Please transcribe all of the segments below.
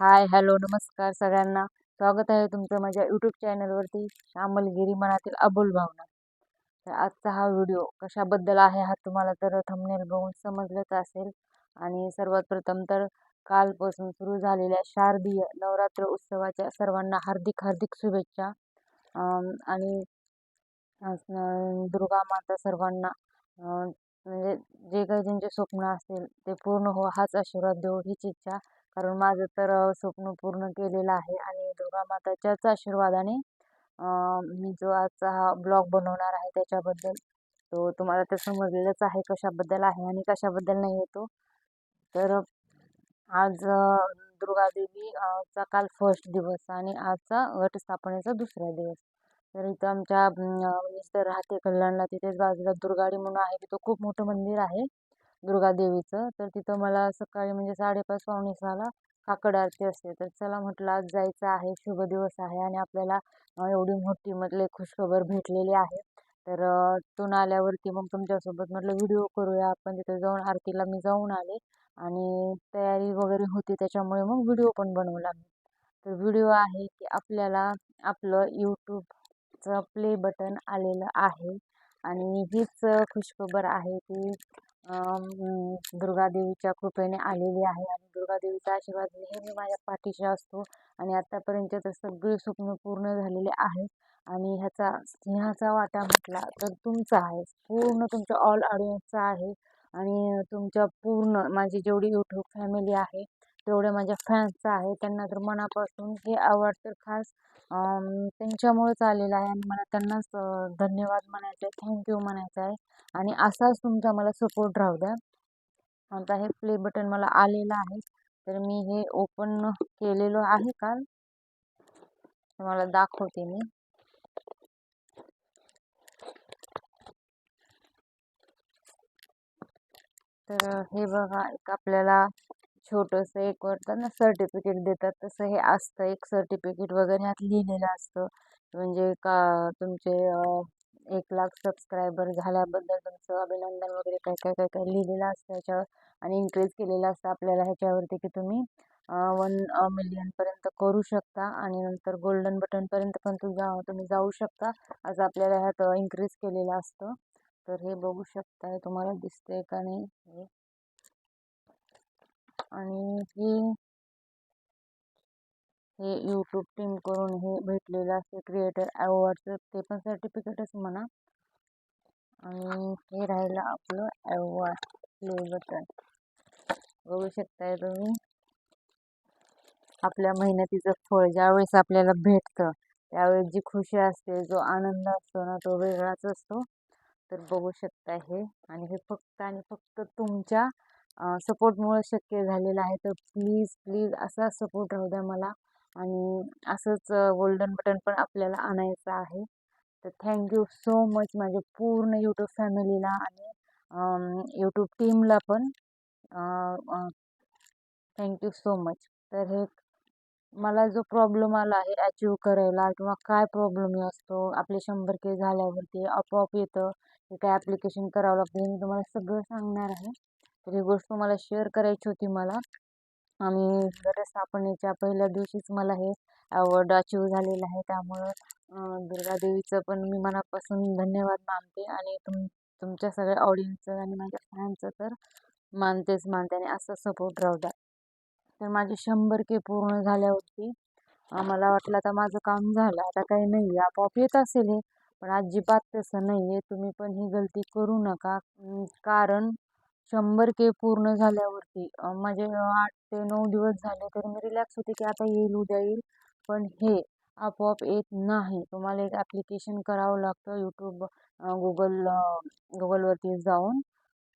Hi hello नमस्कार सगळ्यांना. स्वागत आहे तुमचं माझ्या यूट्यूब चॅनलवरती श्यामलगिरी मनातील अबोल भावना. तर आजचा हा व्हिडिओ कशाबद्दल आहे हा तुम्हाला तर थंबनेल बघून समजलंच असेल. आणि सर्वात प्रथम तर कालपासून सुरू झालेल्या शारदीय नवरात्र उत्सवाच्या सर्वांना हार्दिक हार्दिक शुभेच्छा. आणि दुर्गा माता सर्वांना म्हणजे जे काही त्यांचे स्वप्न असतील ते पूर्ण हो हाच आशीर्वाद देऊ हीच इच्छा. कारण माझं तर स्वप्न पूर्ण केलेलं आहे आणि दुर्गा माताच्याच आशीर्वादाने मी जो आजचा हा ब्लॉग बनवणार आहे त्याच्याबद्दल तो तुम्हाला तर समजलेलंच आहे कशाबद्दल आहे आणि कशाबद्दल नाही येतो तर आज दुर्गादेवीचा काल फर्स्ट दिवस आणि आजचा घटस्थापनेचा दुसरा दिवस. तर इथं आमच्या मिस्टर राहते कल्याणला तिथेच बाजूला दुर्गाडी म्हणून आहे तिथं खूप मोठं मंदिर आहे. दुर्गादेवीचं तर तिथं मला सकाळी म्हणजे साडेपाच पावणे सहाला काकड आरती असते. तर चला म्हटलं आज जायचं आहे शुभ दिवस आहे आणि आपल्याला एवढी मोठी म्हटले खुशखबर भेटलेली आहे. तर तिथून आल्यावरती मग तुमच्यासोबत म्हटलं व्हिडिओ करूया. आपण तिथे जाऊन आरतीला मी जाऊन आले आणि तयारी वगैरे होती. त्याच्यामुळे मग व्हिडिओ पण बनवला मी. तर व्हिडिओ आहे की आपल्याला आपलं यूट्यूबचं प्ले बटन आलेलं आहे. आणि हीच खुशखबर आहे की दुर्गादेवीच्या कृपेने आलेली आहे आणि दुर्गादेवीचा आशीर्वाद नेहमी माझ्या पाठीशी असतो आणि आत्तापर्यंत तर सगळे स्वप्न पूर्ण झालेले आहेत आणि ह्याचा स्नेहाचा वाटा म्हटला तर तुमचा आहे. पूर्ण तुमच्या ऑल ऑडियन्सचा आहे आणि तुमच्या पूर्ण माझी जेवढी यूट्यूब फॅमिली आहे तेवढे माझ्या फॅन्स आहे त्यांना तर मनापासून हे आवड तर खास त्यांच्यामुळेच आलेलं आहे आणि मला त्यांनाच धन्यवाद म्हणायचं आहे थँक्यू म्हणायचं आहे. आणि असाच तुमचा मला सपोर्ट राहू द्या. आता हे प्ले बटन मला आलेलं आहे तर मी हे ओपन केलेलं आहे काल. तुम्हाला दाखवते मी. तर हे बघा एक आपल्याला छोटंसं एक वाटतं ना सर्टिफिकेट देतात. तसं हे असतं. एक सर्टिफिकेट वगैरे ह्यात लिहिलेलं असतं. म्हणजे का तुमचे एक लाख सबस्क्रायबर झाल्याबद्दल तुमचं अभिनंदन वगैरे काय काय काय काय लिहिलेलं असतं ह्याच्यावर आणि इन्क्रीज केलेलं असतं आपल्याला ह्याच्यावरती की तुम्ही वन मिलियनपर्यंत करू शकता आणि नंतर गोल्डन बटनपर्यंत पण तू जा तुम्ही जाऊ शकता. असं आपल्याला ह्यात इन्क्रीज केलेलं असतं. तर हे बघू शकताय. तुम्हाला दिसतंय का नाही हे? आणि हे हे यूट्यूब टीमकडून हे भेटलेलं असते क्रिएटर अवॉर्डचं ते पण सर्टिफिकेटच म्हणा. आणि हे राहिलं आपलं अवॉर्ड प्ले बटन बघू शकताय तुम्ही. आपल्या मेहनतीचं फळ ज्यावेळेस आपल्याला भेटतं त्यावेळेस जी खुशी असते जो आनंद असतो ना तो वेगळाच असतो. तर बघू शकता हे. आणि हे फक्त आणि फक्त तुमच्या सपोर्टमुळे शक्य झालेलं आहे. तर प्लीज प्लीज असा सपोर्ट राहू द्या मला. आणि असंच गोल्डन बटन पण आपल्याला आणायचं आहे. तर थँक्यू सो मच माझ्या पूर्ण यूट्यूब फॅमिलीला आणि यूट्यूब टीमला पण. थँक्यू सो मच तर हे मला जो प्रॉब्लेम आला आहे अचीव करायला किंवा काय प्रॉब्लेम असतो आपले शंभर के झाल्यावरती आपोआप येतं. हे काय ॲप्लिकेशन करावं लागतं. मी तुम्हाला सगळं सांगणार आहे. तर ही गोष्ट मला शेअर करायची होती मला. आणि स्थापनेच्या पहिल्या दिवशीच मला हे अवॉर्ड अचीव झालेलं आहे. त्यामुळं दुर्गादेवीचं पण मी मनापासून धन्यवाद मानते. आणि तुम तुमच्या सगळ्या ऑडियन्सचं आणि माझ्या फॅनचं तर मानतेच मानते. आणि असं सपोर्ट राहू द्या. तर माझे शंभर के पूर्ण झाल्यावरती मला वाटलं आता माझं काम झालं. आता काही नाही आहे. आपोआप येत असेल हे. पण अजिबात तसं नाही आहे. तुम्ही पण ही गलती करू नका. कारण शंभर के पूर्ण झाल्यावरती. माझे आठ ते नऊ दिवस झाले तरी मी रिलॅक्स होते की आता येईल उद्या येईल. पण हे आपोआप येत नाही. तुम्हाला एक ॲप्लिकेशन करावं लागतं यूट्यूब गुगल गुगलवरती जाऊन.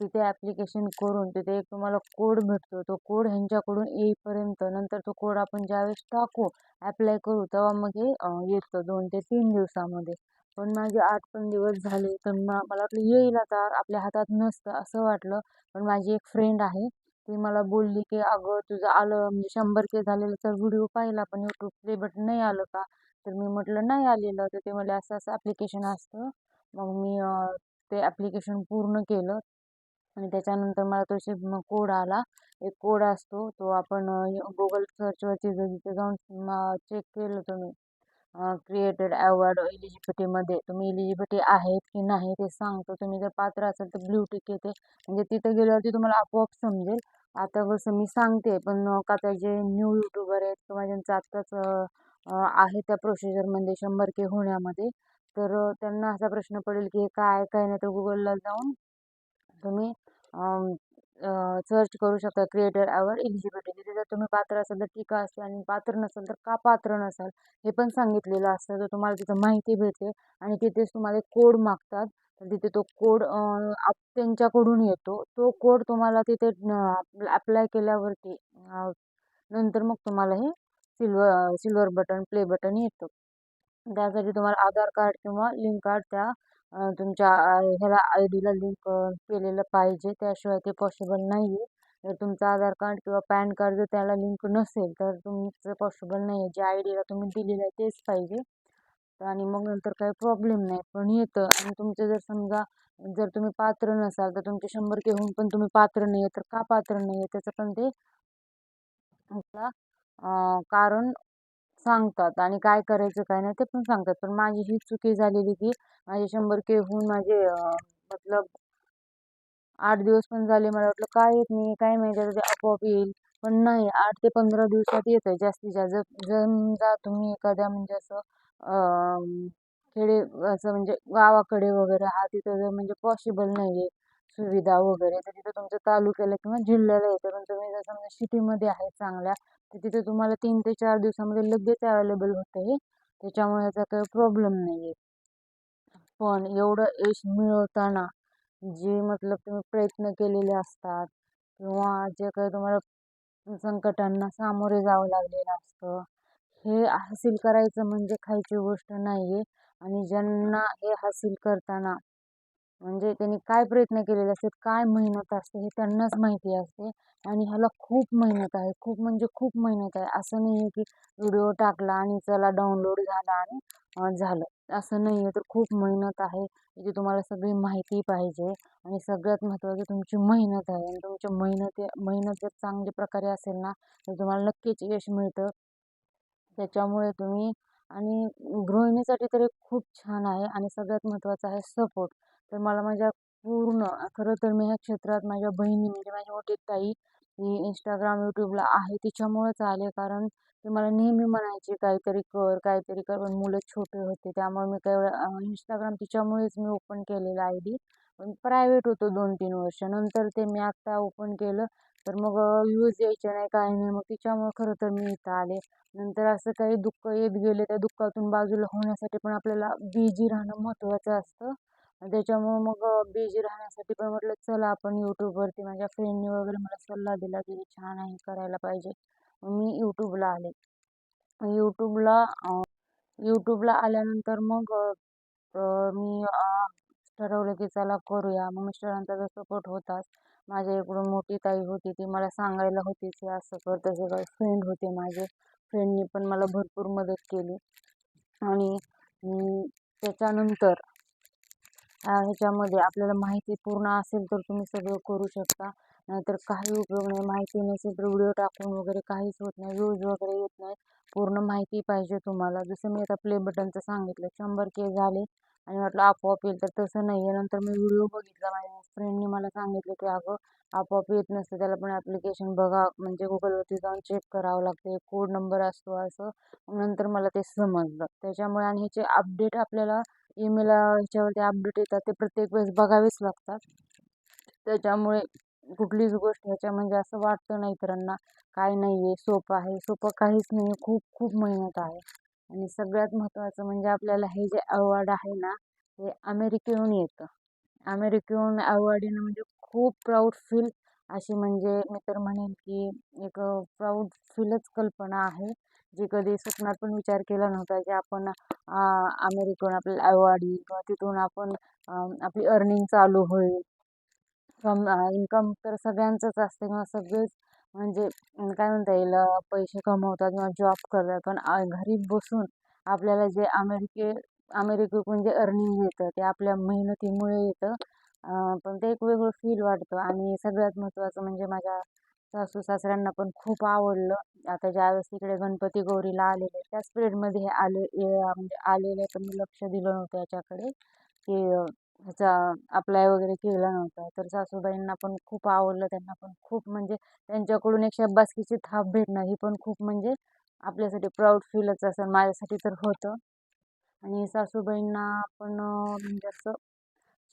तिथे ॲप्लिकेशन करून तिथे एक तुम्हाला कोड भेटतो. तो कोड ह्यांच्याकडून येईपर्यंत नंतर तो कोड आपण ज्यावेळेस टाकू ॲप्लाय करू तेव्हा मग हे येतं दोन ते तीन दिवसामध्ये. पण माझे आठ पण दिवस झाले तर मला वाटलं येईल आता आपल्या हातात नसतं असं वाटलं. पण माझी एक फ्रेंड आहे ती मला बोलली की अगं तुझं आलं म्हणजे शंभर के झालेलं तर व्हिडिओ पाहिला पण यूट्यूब प्ले बटन नाही आलं का? तर मी म्हटलं नाही आलेलं. तर ते मला असं असं ॲप्लिकेशन असतं. मग मी ते ॲप्लिकेशन पूर्ण केलं. आणि त्याच्यानंतर मला तसे कोड आला. एक कोड असतो तो आपण गुगल सर्चवरती जर तिथे जाऊन चेक केलं तुम्ही क्रिएटेड अवॉर्ड एलिजिबिटीमध्ये तुम्ही एलिजिबिटी आहेत की नाही ते सांगतो. तुम्ही जर पात्र असाल तर ब्ल्यू टिक येते म्हणजे तिथं गेल्यावरती तुम्हाला आपोआप समजेल. आता कसं मी सांगते पण का त्या जे न्यू यूट्यूबर आहेत किंवा ज्यांचं आत्ताच आहे त्या प्रोसिजरमध्ये शंभर के होण्यामध्ये तर त्यांना असा प्रश्न पडेल की हे काय काय नाही तर गुगलला जाऊन तुम्ही सर्च करू शकता क्रिएटर ॲवर एलिजिबिलिटी तिथे जर तुम्ही पात्र असाल तर टीका असते आणि पात्र नसाल तर का पात्र नसाल हे पण सांगितलेलं असतं. तर तुम्हाला तिथं माहिती भेटते आणि तिथेच तुम्हाला कोड मागतात. तर तिथे तो कोड त्यांच्याकडून येतो. तो कोड तुम्हाला तिथे अप्लाय केल्यावरती नंतर मग तुम्हाला हे silver silver button play button येतं. त्यासाठी तुम्हाला आधार कार्ड किंवा लिंक कार्ड त्या तुमच्या ह्याला आय डीला लिंक केलेलं पाहिजे. त्याशिवाय ते पॉसिबल नाही आहे जर तुमचं आधार कार्ड किंवा पॅन कार्ड जर त्याला लिंक नसेल तर तुमचं पॉसिबल नाही आहे जे आय डीला तुम्ही दिलेलं आहे तेच पाहिजे. आणि मग नंतर काही प्रॉब्लेम नाही. पण येतं. आणि तुमचं जर समजा जर तुम्ही पात्र नसाल तर तुमचे शंभर के होऊन पण तुम्ही पात्र नाही आहे तर का पात्र नाही आहे त्याचं पण ते कारण सांगतात आणि काय करायचं काय नाही ते पण सांगतात. पण माझी ही चुकी झालेली की माझे शंभर के होऊन माझे मतलब आठ दिवस पण झाले मला वाटलं काय येत नाही काय माहिती आता ते आपोआप येईल. पण नाही आठ ते पंधरा दिवसात येतं आहे जास्तीत जास्त. समजा तुम्ही एखाद्या म्हणजे असं खेडे असं म्हणजे गावाकडे वगैरे हा तिथं जर म्हणजे पॉसिबल नाही आहे सुविधा वगैरे. तर तिथं तुमच्या तालुक्याला किंवा जिल्ह्याला येतं. पण तुम्ही जर समजा सिटीमध्ये आहे चांगल्या तर तिथे तुम्हाला तीन ते चार दिवसामध्ये लगेच अवेलेबल होतं आहे त्याच्यामुळे याचा काही प्रॉब्लेम नाही आहे पण एवढं यश मिळवताना जे मतलब तुम्ही प्रयत्न केलेले असतात किंवा जे काही तुम्हाला संकटांना सामोरे जावं लागलेलं असतं हे हासिल करायचं म्हणजे खायची गोष्ट नाही आहे आणि ज्यांना हे हासिल करताना म्हणजे त्यांनी काय प्रयत्न केलेले असतात काय मेहनत असते हे त्यांनाच माहिती असते आणि ह्याला खूप मेहनत आहे खूप म्हणजे खूप मेहनत आहे. असं नाही आहे की व्हिडिओ टाकला आणि चला डाउनलोड झाला आणि झालं. असं नाही आहे. तर खूप मेहनत आहे याची तुम्हाला सगळी माहिती पाहिजे आणि सगळ्यात महत्त्वाचं तुमची मेहनत आहे आणि तुमची मेहनत मेहनत जर चांगल्या प्रकारे असेल ना तर तुम्हाला नक्कीच यश मिळतं. त्याच्यामुळे तुम्ही आणि गृहिणीसाठी तर खूप छान आहे आणि सगळ्यात महत्त्वाचं आहे सपोर्ट. तर मला माझ्या पूर्ण खरं तर मी ह्या क्षेत्रात माझ्या बहिणी म्हणजे माझी मोठी ताई ही इंस्टाग्राम यूट्यूबला आहे. तिच्यामुळेच आले कारण ते मला नेहमी म्हणायचे काहीतरी कर काहीतरी कर. पण मुलं छोटे होते त्यामुळे मी काही इंस्टाग्राम तिच्यामुळेच मी ओपन केलेलं आय डी पण प्रायव्हेट होतं दोन तीन वर्ष. नंतर ते मी आत्ता ओपन केलं तर मग व्ह्यूज यायचे नाही काही नाही. मग तिच्यामुळं खरं तर मी इथं आले. नंतर असं काही दुःख येत गेले त्या दुःखातून बाजूला होण्यासाठी पण आपल्याला बिझी राहणं महत्त्वाचं असतं. त्याच्यामुळं मग बिझी राहण्यासाठी पण म्हटलं चला आपण यूट्यूबवरती माझ्या फ्रेंडनी वगैरे मला सल्ला दिला की छान आहे करायला पाहिजे. मी यूट्यूबला आले. यूट्यूबला यूट्यूबला आल्यानंतर मग मी ठरवलं की चला करूया. मग मिस्टरांचा जर सपोर्ट होताच माझ्या इकडून मोठी ताई होती ती मला सांगायला होती की असं कर तसं कर. फ्रेंड होते माझे. फ्रेंडनी पण मला भरपूर मदत केली. आणि त्याच्यानंतर ह्याच्यामध्ये आपल्याला माहिती पूर्ण असेल तर तुम्ही सगळं करू शकता. नाहीतर काही उपयोग नाही. माहिती नसेल तर व्हिडिओ टाकून वगैरे काहीच होत नाही. व्ह्यूज वगैरे येत नाही पूर्ण माहिती पाहिजे तुम्हाला. जसं मी आता प्ले बटनचं सांगितलं शंभर के झाले आणि म्हटलं आपोआप येईल तर तसं नाही आहे नंतर मी व्हिडिओ बघितला. माझ्या फ्रेंडने मला सांगितलं की अगं आपोआप येत नसतं. त्याला पण ॲप्लिकेशन बघा. म्हणजे गुगलवरती जाऊन चेक करावं लागते. कोड नंबर असतो असं. नंतर मला ते समजलं. त्याच्यामुळे आणि ह्याचे अपडेट आपल्याला ईमेल याच्यावरती अपडेट येतात. ते प्रत्येक वेळेस बघावेच लागतात. त्याच्यामुळे कुठलीच गोष्ट ह्याच्या म्हणजे असं वाटतं नाही इतरांना. काय नाही आहे सोपं आहे. सोपं काहीच नाही खूप खूप मेहनत आहे. आणि सगळ्यात महत्त्वाचं म्हणजे आपल्याला हे जे अवॉर्ड आहे ना हे अमेरिकेहून येतं. अमेरिकेहून अवॉर्ड येणं म्हणजे खूप प्राऊड फील अशी म्हणजे मी तर म्हणेन की एक प्राऊड फीलच कल्पना आहे. जे कधी स्वप्नात पण विचार केला नव्हता की आपण अमेरिकेहून आपल्याला अवॉर्ड येईल किंवा तिथून आपण आपली अर्निंग चालू होईल. कम इन्कम तर सगळ्यांचंच असते किंवा सगळेच म्हणजे काय म्हणता येईल पैसे कमवतात किंवा जॉब करतात. पण घरी बसून आपल्याला जे अमेरिके अमेरिकेकडून जे अर्निंग येतं ते आपल्या मेहनतीमुळे येतं. पण ते एक वेगळं फील वाटतं. आणि सगळ्यात महत्त्वाचं म्हणजे माझ्या सासू सासऱ्यांना पण खूप आवडलं. आता ज्यावेळेस इकडे गणपती गौरीला आलेले त्याच पिरियडमध्ये हे आले म्हणजे आलेले पण मी लक्ष दिलं नव्हतं याच्याकडे. की ह्याचा अप्लाय वगैरे केला नव्हता. तर सासूबाईंना पण खूप आवडलं त्यांना पण खूप म्हणजे त्यांच्याकडून एक शाबासकीची थाप भेटणं ही पण खूप म्हणजे आपल्यासाठी प्राऊड फीलच असं माझ्यासाठी तर होतं. आणि सासूबाईंना पण म्हणजे असं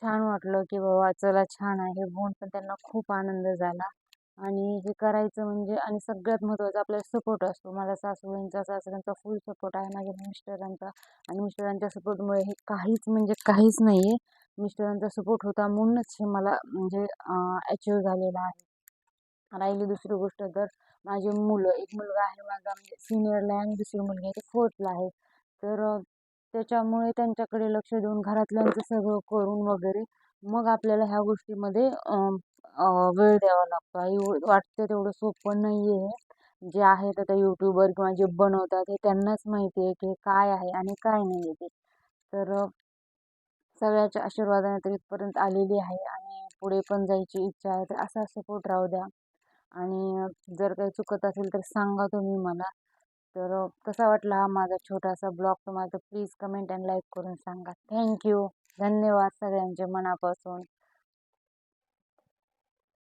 छान वाटलं की बाबा चला छान आहे म्हणून पण त्यांना खूप आनंद झाला. आणि हे करायचं म्हणजे आणि सगळ्यात महत्त्वाचं आपल्याला सपोर्ट असतो. मला सासूबाईंचा सासऱ्यांचा फुल सपोर्ट आहे. माझ्या मिस्टरांचा आणि मिस्टरांच्या सपोर्टमुळे हे काहीच म्हणजे काहीच नाही आहे मिस्टरांचा सपोर्ट होता म्हणूनच हे मला म्हणजे अचीव झालेलं आहे. राहिली दुसरी गोष्ट तर माझे मुलं एक मुलगा आहे माझा म्हणजे सिनियरला आहे आणि दुसरी मुलगी आहे ती फोर्थला आहे. तर त्याच्यामुळे त्यांच्याकडे लक्ष देऊन घरातल्यांचं सगळं करून वगैरे मग आपल्याला ह्या गोष्टीमध्ये वेळ द्यावा लागतो. आई वाटतं तेवढं सोपं नाही आहे जे आहेत आता यूट्यूबर किंवा जे बनवतात हे त्यांनाच माहिती आहे की काय आहे आणि काय नाही आहे ते. तर सगळ्याच्या आशीर्वादाने तर इथपर्यंत आलेली आहे आणि पुढे पण जायची इच्छा आहे तर असा सपोर्ट राहू द्या. आणि जर काही चुकत असेल तर सांगा तुम्ही मला. तर कसा वाटला हा माझा छोटासा ब्लॉग. तुम्हाला तर प्लीज कमेंट अँड लाईक करून सांगा. थँक्यू धन्यवाद सगळ्यांचे मनापासून.